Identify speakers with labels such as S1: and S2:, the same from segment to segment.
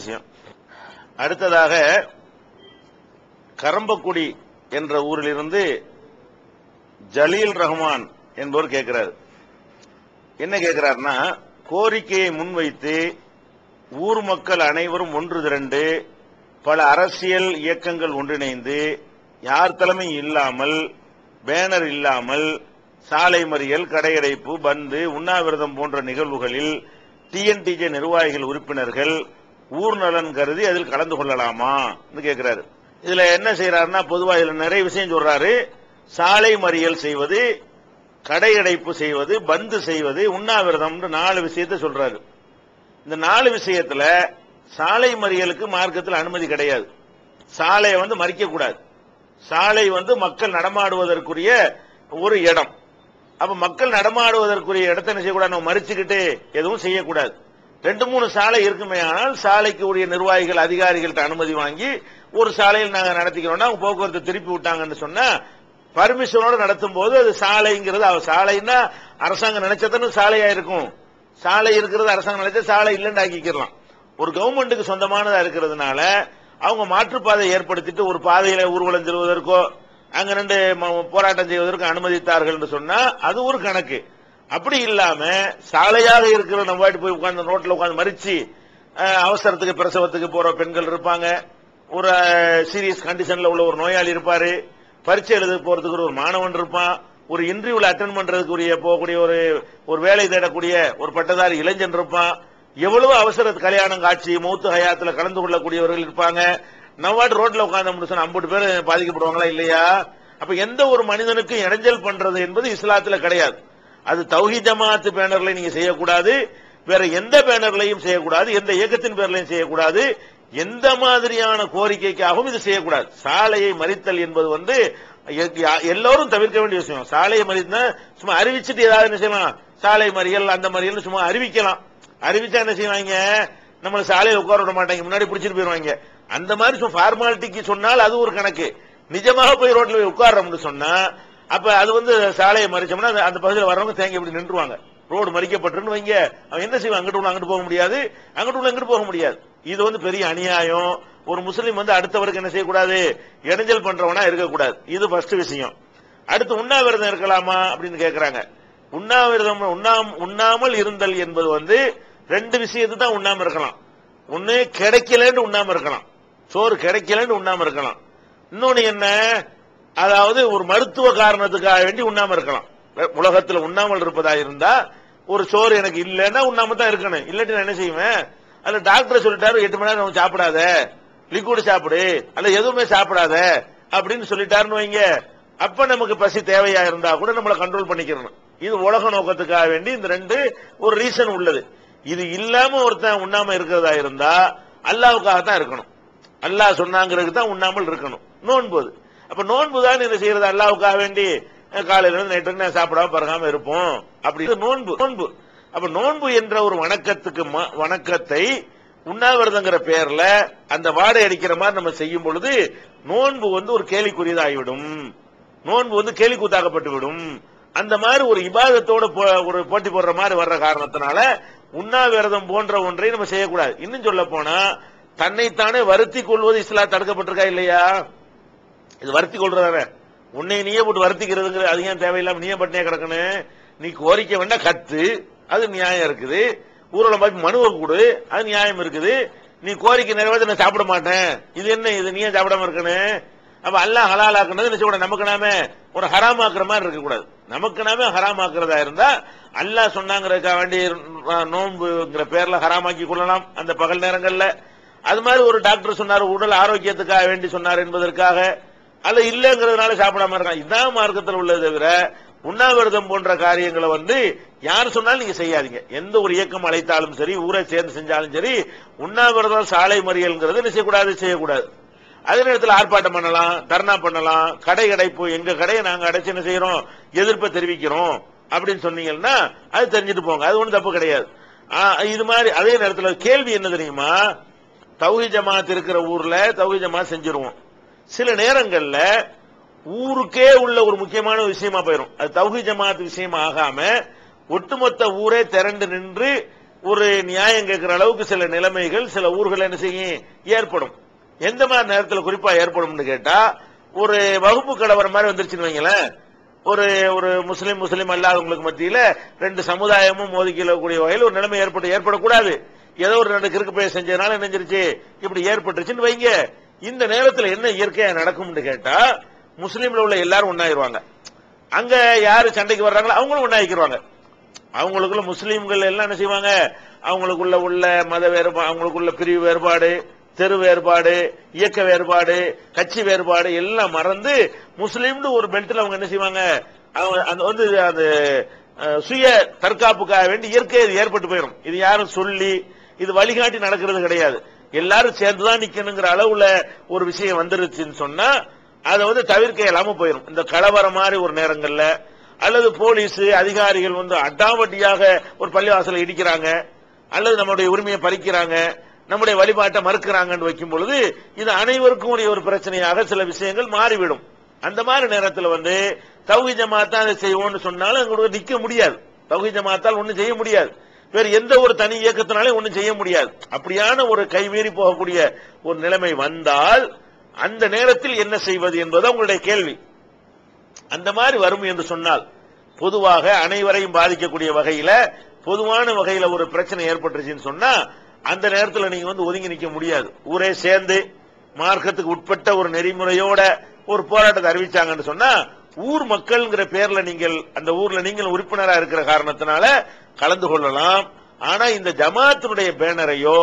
S1: விஷயம். அடுத்ததாக கரம்பக்குடி என்ற ஊரிலிருந்து ஜலீல் ரஹ்மான் என்பவர் கேட்கிறார். என்ன கேட்கிறார்னா கோரிக்கையை முன்வைத்து ஊர் மக்கள் அனைவரும் ஒன்று திரண்டு பல அரசியல் இயக்கங்கள் ஒன்றிணைந்து யார் தலைமை இல்லாமல் பேனர் இல்லாமல் சாலை மறியல் கடையடைப்பு பந்து உண்ணாவிரதம் போன்ற நிகழ்வுகளில் டிஎன்டிஜே நிர்வாகிகள் உறுப்பினர்கள் ஊர் நலன் கருதி அதில் கலந்து கொள்ளலாமா கேட்கிறாரு இதுல என்ன செய்யறாருன்னா பொதுவா இதுல நிறைய விஷயம் சொல்றாரு. சாலை மறியல் செய்வது கடையடைப்பு செய்வது பந்து செய்வது உண்ணாவிரதம் நாலு விஷயத்த சொல்றாரு. இந்த நாலு விஷயத்துல சாலை மறியலுக்கு மார்க்கத்தில் அனுமதி கிடையாது. சாலையை வந்து மறிக்க கூடாது. சாலை வந்து மக்கள் நடமாடுவதற்குரிய ஒரு இடம். அப்ப மக்கள் நடமாடுவதற்குரிய இடத்தை என்ன செய்யக்கூடாது? நம்ம மறிச்சுக்கிட்டு எதுவும் செய்யக்கூடாது. ரெண்டு மூணு சாலை இருக்குமே ஆனால் சாலைக்கு உரிய நிர்வாகிகள் அதிகாரிகள்ட்ட அனுமதி வாங்கி ஒரு சாலையில் நாங்கள் நடத்திக்கிறோம்னா அவங்க போக்குவரத்து திருப்பி விட்டாங்கன்னு சொன்னா பர்மிஷனோட நடத்தும் போது அது சாலைங்கிறது அவ சாலைன்னா அரசாங்கம் நினைச்சதுன்னு சாலையா இருக்கும் சாலை இருக்கிறது அரசாங்கம் நினைச்சா சாலை இல்லைன்னு ஆக்கிக்கிறலாம் ஒரு கவர்மெண்ட்டுக்கு சொந்தமானதா இருக்கிறதுனால அவங்க மாற்றுப்பாதை ஏற்படுத்திட்டு ஒரு பாதையில ஊர்வலம் செல்வதற்கோ அங்க ரெண்டு போராட்டம் செய்வதற்கு அனுமதித்தார்கள் சொன்னா அது ஒரு கணக்கு. அப்படி இல்லாம சாலையாக இருக்கிற நம்ம வாட்டி போய் உட்காந்து ரோட்ல உட்காந்து மறிச்சு அவசரத்துக்கு பிரசவத்துக்கு போற பெண்கள் இருப்பாங்க. ஒரு சீரியஸ் கண்டிஷன்ல உள்ள ஒரு நோயாளி இருப்பாரு. பரீட்சை எழுத போறதுக்கு ஒரு மாணவன் இருப்பான். ஒரு இன்டர்வியூல அட்டன் பண்றதுக்குரிய போகக்கூடிய ஒரு ஒரு வேலை தேடக்கூடிய ஒரு பட்டதாரி இளைஞன் இருப்பான். எவ்வளவு அவசர கல்யாணம் காட்சி மூத்து ஹயாத்துல கலந்து கொள்ளக்கூடியவர்கள் இருப்பாங்க. நவ்வாட்டு ரோட்ல உட்காந்து சொன்ன ஐம்பது பேர் பாதிக்கப்படுவாங்களா இல்லையா? அப்ப எந்த ஒரு மனிதனுக்கும் இடைஞ்சல் பண்றது என்பது இஸ்லாத்துல கிடையாது. அது தௌஹி ஜமாத்து பேனர்ல நீங்க செய்யக்கூடாது வேற எந்த பேனர்லையும் செய்யக்கூடாது எந்த இயக்கத்தின் பேர்லையும் செய்யக்கூடாது எந்த மாதிரியான கோரிக்கைக்காகவும் இது செய்யக்கூடாது. சாலையை மறித்தல் என்பது வந்து எ- எல்லோரும் தவிர்க்க வேண்டிய விஷயம். சாலையை மறித்தா சும்மா அறிவிச்சுட்டு ஏதாவது என்ன செய்யலாம்? சாலை மறியல் அந்த மறியல் சும்மா அறிவிக்கலாம். அறிவிச்சா என்ன செய்வாங்க? நம்மள சாலையில் உட்கார விட மாட்டாங்க முன்னாடி பிடிச்சிட்டு போயிருவாங்க. அந்த மாதிரி சும்மா ஃபார்மாலிட்டிக்கு சொன்னால் அது ஒரு கணக்கு. நிஜமாக போய் ரோட்ல போய் உட்கார்றோம்னு சொன்னா அப்ப அது வந்து சாலையை மறிச்சோம்னா அந்த- அந்த பகுதியில் வர்றவங்க தேங்கி இப்படி நின்றுவாங்க. ரோடு மறிக்கப்பட்டுன்னு வைங்க. அவன் என்ன செய்வான்? அங்கிட்டு உள்ள அங்கிட்டு போக முடியாது. அங்கிட்டு உள்ள எங்கிட்டு போக முடியாது. இது வந்து பெரிய அநியாயம். ஒரு முஸ்லீம் வந்து அடுத்தவருக்கு என்ன செய்யக்கூடாது? இடைஞ்சல் பண்றவனா இருக்கக்கூடாது. இது ஃபர்ஸ்ட் விஷயம். அடுத்து உண்ணாவிரதம் இருக்கலாமா அப்படின்னு கேக்குறாங்க. உண்ணாவிரதம் உண்ணாம் உண்ணாமல் இருந்தல் என்பது வந்து ரெண்டு விஷயத்தை தான் உண்ணாம இருக்கலாம். ஒன்னு கிடைக்கலன்னு உண்ணாம இருக்கலாம். சோறு கிடைக்கலன்னு உண்ணாம இருக்கலாம். இன்னொன்னு என்ன? அதாவது ஒரு மருத்துவ காரணத்துக்காக வேண்டி உண்ணாம இருக்கலாம். உலகத்தில் உண்ணாமல் இருப்பதா இருந்தா ஒரு சோறு எனக்கு இல்லைன்னா உண்ணாம தான் இருக்கணும். இல்லாட்டி நான் என்ன செய்வேன்? அதுல டாக்டர் சொல்லிட்டாரு எட்டு மணி நேரம் சாப்பிடாத. லிக்விட் சாப்பிடு. அல்ல எதுவுமே சாப்பிடாத. அப்படின்னு சொல்லிட்டாருன்னு வைங்க. அப்ப நமக்கு பசி தேவையா இருந்தா கூட நம்மளை கண்ட்ரோல் பண்ணிக்கிறணும். இது உலக நோக்கத்துக்காக வேண்டி இந்த ரெண்டு ஒரு ரீசன் உள்ளது. இது இல்லாம ஒருத்தன் உண்ணாம இருக்கிறதா இருந்தா அல்லாவுக்காக தான் இருக்கணும். அல்லாஹ் சொன்னாங்கிறதுக்கு தான் உண்ணாமல் இருக்கணும். நோன்போது அப்ப நோன்பு தான் என்ன செய்யறது. அல்லாவுக்காக வேண்டி காலையில இருந்து நைட்டு நான் சாப்பிடாம பறக்காம இருப்போம். அப்படி நோன்பு நோன்பு. அப்ப நோன்பு என்ற ஒரு வணக்கத்துக்கு வணக்கத்தை உண்ணாவிரதங்கிற பேர்ல அந்த வாடை அடிக்கிற மாதிரி நம்ம செய்யும் பொழுது நோன்பு வந்து ஒரு கேலிக்குரியதாகிவிடும் நோன்பு வந்து கேலி கூத்தாக்கப்பட்டு விடும். அந்த மாதிரி ஒரு இபாதத்தோட போ- ஒரு போட்டி போடுற மாதிரி வர்ற காரணத்தினால உண்ணாவிரதம் போன்ற ஒன்றை நம்ம செய்யக்கூடாது. இன்னும் சொல்ல போனா தன்னைத்தானே வருத்தி கொள்வது இஸ்லாம் தடுக்கப்பட்டிருக்கா இல்லையா? இது வருத்தி கொள்றதானே உன்னை நீயே போட்டு வருத்திக்கிறதுங்கிற அது ஏன் தேவையில்லாம நீயே பட்டினே கிடக்கணும்? நீ கோரிக்கை வேண்டா கத்து. அது நியாயம் இருக்குது. ஊரில் போய் மனுவை கொடு. அது நியாயம் இருக்குது. நீ கோரிக்கை நிறைவேற்ற நான் சாப்பிட மாட்டேன். இது என்ன? இது நீயே சாப்பிடாம இருக்கணும். அப்ப அல்லாஹ் ஹலாலாக்குனது என்ன கூட நமக்கு நாமே ஒரு ஹராமாக்குற மாதிரி இருக்க கூடாது நமக்கு நாமே ஹராமாக்குறதா இருந்தா அல்லாஹ் சொன்னாங்கிறதுக்காக வேண்டி நோன்புங்கிற பேர்ல ஹராமாக்கி கொள்ளலாம் அந்த பகல் நேரங்கள்ல. அது மாதிரி ஒரு டாக்டர் சொன்னார் உடல் ஆரோக்கியத்துக்காக வேண்டி சொன்னார் என்பதற்காக. அல்ல இல்லங்கிறதுனால சாப்பிடாம இருக்கான். இதான் மார்க்கத்தில் உள்ளது தவிர உண்ணாவிரதம் போன்ற காரியங்களை வந்து யார் சொன்னாலும் நீங்க செய்யாதீங்க. எந்த ஒரு இயக்கம் அழைத்தாலும் சரி ஊரை சேர்ந்து செஞ்சாலும் சரி உண்ணாவிரதம் சாலை மறியல்ங்கிறது என்ன செய்யக்கூடாது? செய்யக்கூடாது. அதே நேரத்தில் ஆர்ப்பாட்டம் பண்ணலாம் தர்ணா பண்ணலாம் கடை அடைப்பு எங்க கடையை நாங்க அடைச்சு என்ன செய்யறோம்? எதிர்ப்பை தெரிவிக்கிறோம் அப்படின்னு சொன்னீங்கன்னா அது தெரிஞ்சுட்டு போங்க. அது ஒண்ணும் தப்பு கிடையாது. இது மாதிரி அதே நேரத்தில் கேள்வி என்ன தெரியுமா? தௌஹி ஜமாத் இருக்கிற ஊர்ல தௌஹி ஜமாத் செஞ்சிருவோம். சில நேரங்கள்ல ஊருக்கே உள்ள ஒரு முக்கியமான விஷயமா போயிடும் அது தௌஹி ஜமாத் விஷயம் ஆகாம ஒட்டுமொத்த ஊரே திரண்டு நின்று ஒரு நியாயம் கேட்கிற அளவுக்கு சில நிலைமைகள் சில ஊர்கள் என்ன செய்யும்? ஏற்படும். எந்த மாதிரி நேரத்தில் குறிப்பா ஏற்படும்னு கேட்டா ஒரு வகுப்பு கலவரம் மாதிரி வந்துருச்சுன்னு வைங்களேன். ஒரு ஒரு முஸ்லீம் முஸ்லீம் அல்லாதவங்களுக்கு மத்தியில ரெண்டு சமுதாயமும் மோதிக்கக்கூடிய வகையில் ஒரு நிலைமை ஏற்பட்டு ஏற்படக்கூடாது. ஏதோ ஒரு ரெண்டு கிறுக்கு போய் செஞ்சதுனால நினைஞ்சிருச்சு இப்படி ஏற்பட்டுருச்சுன்னு வைங்க. இந்த நேரத்தில் என்ன இயற்கையா நடக்கும்னு கேட்டா முஸ்லீம்ல உள்ள எல்லாரும் ஒன்னாயிருவாங்க அங்க யாரு சண்டைக்கு வர்றாங்களோ அவங்களும் ஒன்னாயிக்கிருவாங்க அவங்களுக்குள்ள முஸ்லீம்கள் எல்லாம் என்ன செய்வாங்க? அவங்களுக்குள்ள உள்ள மத வேறுபாடு அவங்களுக்குள்ள பிரிவு வேறுபாடு தெரு வேறுபாடு இயக்க வேறுபாடு கட்சி வேறுபாடு எல்லாம் மறந்து முஸ்லீம்னு ஒரு பெல்ட்ல அவங்க என்ன செய்வாங்க? அவங்க அந்த வந்து அது சுய தற்காப்புக்காக வேண்டி இயற்கை ஏற்பட்டு போயிடும் இது யாரும் சொல்லி இது வழிகாட்டி நடக்கிறது கிடையாது. எல்லாரும் சேர்ந்துதான் நிக்கணுங்கிற அளவுல ஒரு விஷயம் வந்துருச்சுன்னு சொன்னா அதை வந்து தவிர்க்க இல்லாம போயிடும் இந்த கலவரம் மாதிரி ஒரு நேரங்கள்ல அல்லது போலீஸ் அதிகாரிகள் வந்து அட்டாவட்டியாக ஒரு பள்ளிவாசலை இடிக்கிறாங்க அல்லது நம்முடைய உரிமையை பறிக்கிறாங்க நம்முடைய வழிபாட்டை மறுக்கிறாங்கன்னு வைக்கும் பொழுது இது அனைவருக்கும் உரிய ஒரு பிரச்சனையாக சில விஷயங்கள் மாறிவிடும். அந்த மாதிரி நேரத்தில் வந்து தௌஹி ஜமாத்தா அதை செய்வோம்னு சொன்னாலும் எங்களுக்கு நிக்க முடியாது. தௌஹி ஜமாத்தால் ஒன்றும் செய்ய முடியாது. வேறு எந்த ஒரு தனி இயக்கத்தினாலே ஒன்றும் செய்ய முடியாது. அப்படியான ஒரு கைமீறி போகக்கூடிய ஒரு நிலைமை வந்தால் அந்த நேரத்தில் என்ன செய்வது என்பது உங்களுடைய கேள்வி. அந்த மாதிரி வரும் என்று சொன்னால் பொதுவாக அனைவரையும் பாதிக்கக்கூடிய வகையில பொதுவான வகையில ஒரு பிரச்சனை ஏற்பட்டுருச்சுன்னு சொன்னா அந்த நேரத்தில் நீங்க வந்து ஒதுங்கி நிற்க முடியாது. ஊரே சேர்ந்து மார்க்கத்துக்கு உட்பட்ட ஒரு நெறிமுறையோட ஒரு போராட்டத்தை அறிவிச்சாங்கன்னு சொன்னா ஊர் மக்கள்ங்கிற பேர்ல நீங்கள் அந்த ஊர்ல நீங்கள் உறுப்பினரா இருக்கிற காரணத்தினால கலந்து கொள்ளலாம். ஆனா இந்த ஜமாத்தினுடைய பேனரையோ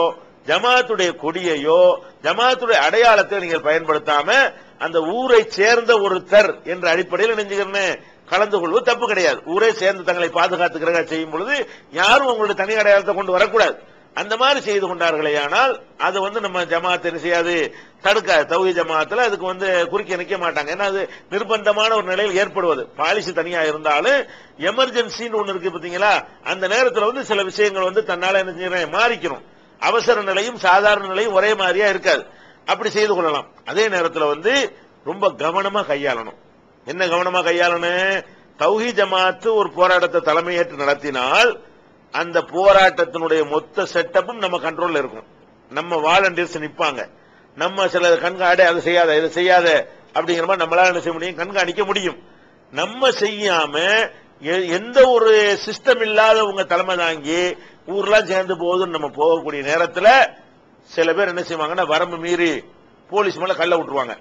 S1: ஜமாத்துடைய கொடியையோ ஜமாத்துடைய அடையாளத்தை நீங்கள் பயன்படுத்தாம அந்த ஊரை சேர்ந்த ஒருத்தர் என்ற அடிப்படையில் நினைஞ்சுக்கிறேன். கலந்து கொள்வது தப்பு கிடையாது. ஊரே சேர்ந்து தங்களை பாதுகாத்துக்கிறதா செய்யும் பொழுது யாரும் உங்களுடைய தனி அடையாளத்தை கொண்டு வரக்கூடாது. அந்த மாதிரி செய்து கொண்டார்களே ஆனால் அது வந்து நம்ம ஜமாத் என்ன செய்யாது? தடுக்காது தௌஹி ஜமாத்துல அதுக்கு வந்து குறுக்கி நிக்க மாட்டாங்க. ஏன்னா அது நிர்பந்தமான ஒரு நிலையில் ஏற்படுவது. பாலிசி தனியா இருந்தாலும் எமர்ஜென்சின்னு ஒண்ணு இருக்கு பாத்தீங்களா? அந்த நேரத்துல வந்து சில விஷயங்கள் வந்து தன்னால என்ன செய்யறேன் மாறிக்கணும். அவசர நிலையும் சாதாரண நிலையும் ஒரே மாதிரியா இருக்காது. அப்படி செய்து கொள்ளலாம். அதே நேரத்துல வந்து ரொம்ப கவனமா கையாளணும். என்ன கவனமா கையாளணும்? தௌஹி ஜமாத்து ஒரு போராட்டத்தை தலைமையேற்று நடத்தினால் அந்த போராட்டத்தினுடைய மொத்த செட்டப்பும் நம்ம கண்ட்ரோல்ல இருக்கும். நம்ம வாலண்டியர்ஸ் நிப்பாங்க. நம்ம சில கண்காடு அதை செய்யாத இதை செய்யாத அப்படிங்கிற மாதிரி நம்மளால என்ன செய்ய முடியும்? கண்காணிக்க முடியும். நம்ம செய்யாம எ- எந்த ஒரு சிஸ்டம் இல்லாத உங்க தலைமை தாங்கி ஊர்லாம் சேர்ந்து போகுதுன்னு நம்ம போகக்கூடிய நேரத்தில் சில பேர் என்ன செய்வாங்கன்னா வரம்பு மீறி போலீஸ் மேல கள்ள விட்டுருவாங்க.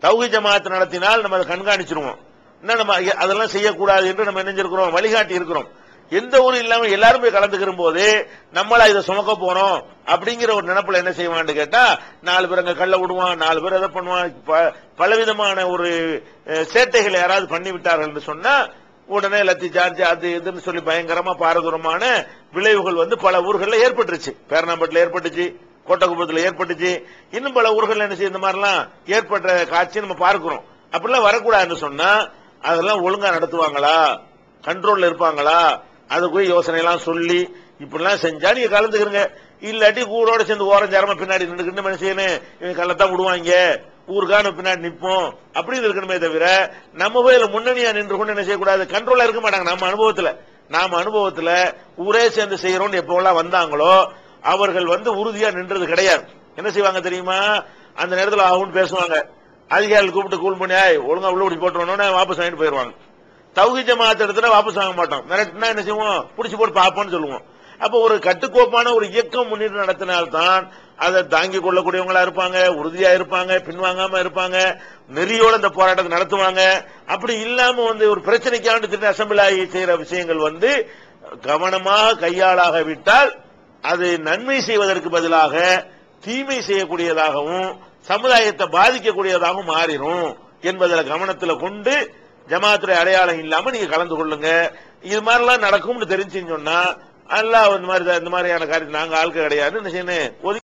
S1: தௌகி ஜமாத் நடத்தினால் நம்ம அதை கண்காணிச்சிருவோம். என்ன நம்ம அதெல்லாம் செய்யக்கூடாது என்று நம்ம நினைஞ்சிருக்கிறோம் வழிகாட்டி இருக்கிறோம் எந்த ஒரு இல்லாம எல்லாரும் போய் கலந்துக்கிற போது நம்மளா இதை சுமக்க போறோம் அப்படிங்கிற ஒரு நினைப்புல என்ன செய்வான்னு கேட்டா நாலு பேர் அங்க கள்ள விடுவான் நாலு பேர் எதை பண்ணுவான். ப- பலவிதமான ஒரு சேட்டைகள் சேட்டைகளை யாராவது பண்ணி விட்டார்கள் என்று சொன்னா உடனே லத்தி சார்ஜ் அது இதுன்னு சொல்லி பயங்கரமா பாரதூரமான விளைவுகள் வந்து பல ஊர்களில் ஏற்பட்டுருச்சு. பேரணாம்பட்டில் ஏற்பட்டுச்சு கோட்டக்குப்பத்தில் ஏற்பட்டுச்சு. இன்னும் பல ஊர்கள்ல என்ன செய்ய இந்த மாதிரிலாம் ஏற்பட்ட காட்சி நம்ம பார்க்கிறோம். அப்படிலாம் வரக்கூடாதுன்னு சொன்னா அதெல்லாம் ஒழுங்கா நடத்துவாங்களா? கண்ட்ரோல்ல இருப்பாங்களா? அதுக்கு யோசனையெல்லாம் சொல்லி இப்படிலாம் செஞ்சா நீங்க கலந்துக்கிறங்க. இல்லாட்டி ஊரோட சேர்ந்து ஓரம் ஓரஞ்சாரமா பின்னாடி நின்றுக்கிட்டு என்ன செய்யணும் இவங்க கள்ளத்தான் விடுவாங்க. ஊருக்கான பின்னாடி நிற்போம் அப்படின்னு இருக்கணுமே தவிர நம்ம போய் முன்னணியா நின்று கொண்டு என்ன செய்யக்கூடாது? கண்ட்ரோலா இருக்க மாட்டாங்க. நம்ம அனுபவத்துல. நாம அனுபவத்துல ஊரே சேர்ந்து செய்யறோம்னு எப்போல்லாம் வந்தாங்களோ அவர்கள் வந்து உறுதியா நின்றது கிடையாது. என்ன செய்வாங்க தெரியுமா? அந்த நேரத்தில் ஆகும்னு பேசுவாங்க. அதிகாரிகள் கூப்பிட்டு கூல் பண்ணி ஒழுங்கா உள்ள பிடிச்சி போட்டுருவோம்னு வாபஸ் வாங்கிட்டு போயிருவாங்க. தௌஹி ஜமாத் இடத்துல வாபஸ் வாங்க மாட்டோம். மிரட்டினா என்ன செய்வோம்? புடிச்சு போட்டு பார்ப்போம்னு சொல்லுவோம். அப்போ ஒரு கட்டுக்கோப்பான ஒரு இயக்கம் முன்னிட்டு நடத்தினால்தான் அதை தாங்கிக் கொள்ளக்கூடியவங்களா இருப்பாங்க உறுதியா இருப்பாங்க பின்வாங்காம இருப்பாங்க நெறியோட இந்த போராட்டத்தை நடத்துவாங்க. அப்படி இல்லாம வந்து ஒரு பிரச்சனைக்காண்டு திட்டு அசம்பிள் ஆகி செய்யற விஷயங்கள் வந்து கவனமாக கையாளாக விட்டால் அது நன்மை செய்வதற்கு பதிலாக தீமை செய்யக்கூடியதாகவும் சமுதாயத்தை பாதிக்கக்கூடியதாகவும் மாறிடும் என்பதில் கவனத்தில் கொண்டு ஜமாத்துடைய அடையாளம் இல்லாம நீங்க கலந்து கொள்ளுங்க. இது மாதிரிலாம் நடக்கும்னு தெரிஞ்சுன்னு சொன்னா அல்ல இந்த மாதிரி இந்த மாதிரியான காரியம் நாங்க ஆட்கள் கிடையாது ஒதுக்கி